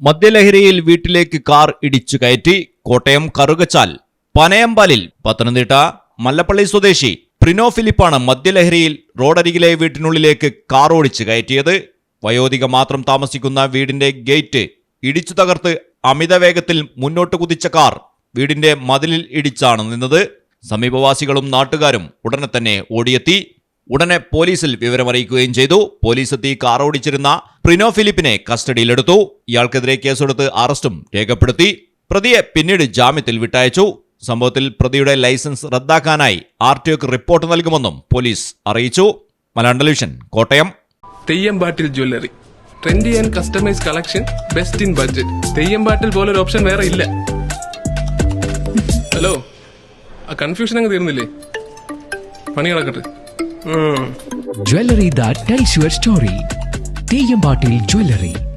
മദ്യലഹരിയിൽ വീട്ടിലേക്ക് കാർ ഇടിച്ചു കയറ്റി കോട്ടയം കറുകച്ചാൽ പനയമ്പാലിൽ പത്തനംതിട്ട മല്ലപ്പള്ളി സ്വദേശി പ്രിനോ ഫിലിപ്പാണ് മദ്യലഹരിയിൽ റോഡരികിലെ വീട്ടിനുള്ളിലേക്ക് കാർ ഓടിച്ചു കയറ്റിയത്. വയോധിക മാത്രം താമസിക്കുന്ന വീടിന്റെ ഗേറ്റ് ഇടിച്ചു തകർത്ത് അമിത വേഗത്തിൽ മുന്നോട്ട് കുതിച്ച കാർ വീടിന്റെ മതിലിൽ ഇടിച്ചാണ് നിന്നത്. സമീപവാസികളും നാട്ടുകാരും ഉടനെ തന്നെ ഓടിയെത്തി. ഉടനെ പോലീസിൽ വിവരമറിയിക്കുകയും ചെയ്തു. പോലീസ് എത്തി കാർ ഓടിച്ചിരുന്ന പ്രിനോ ഫിലിപ്പിനെ കസ്റ്റഡിയിലെടുത്തു. ഇയാൾക്കെതിരെ കേസെടുത്ത് അറസ്റ്റും രേഖപ്പെടുത്തി. പ്രതിയെ പിന്നീട് ജാമ്യത്തിൽ വിട്ടയച്ചു. സംഭവത്തിൽ പ്രതിയുടെ ലൈസൻസ് റദ്ദാക്കാനായി ആർ ടി ഒക്ക് റിപ്പോർട്ട് നൽകുമെന്നും പോലീസ് അറിയിച്ചു. Malayalam Kottayam. Theyyampattil jewellery. Trendy and customise collection best in budget Theyyampattil പോലൊരു ഓപ്ഷൻ വേറെ ഇല്ല. ഹലോ ആ കൺഫ്യൂഷൻ അങ്ങ് തീർന്നില്ലേ? പണി കിടക്കട്ടെ. Jewelry that tells your story. Teyambatil Jewelry.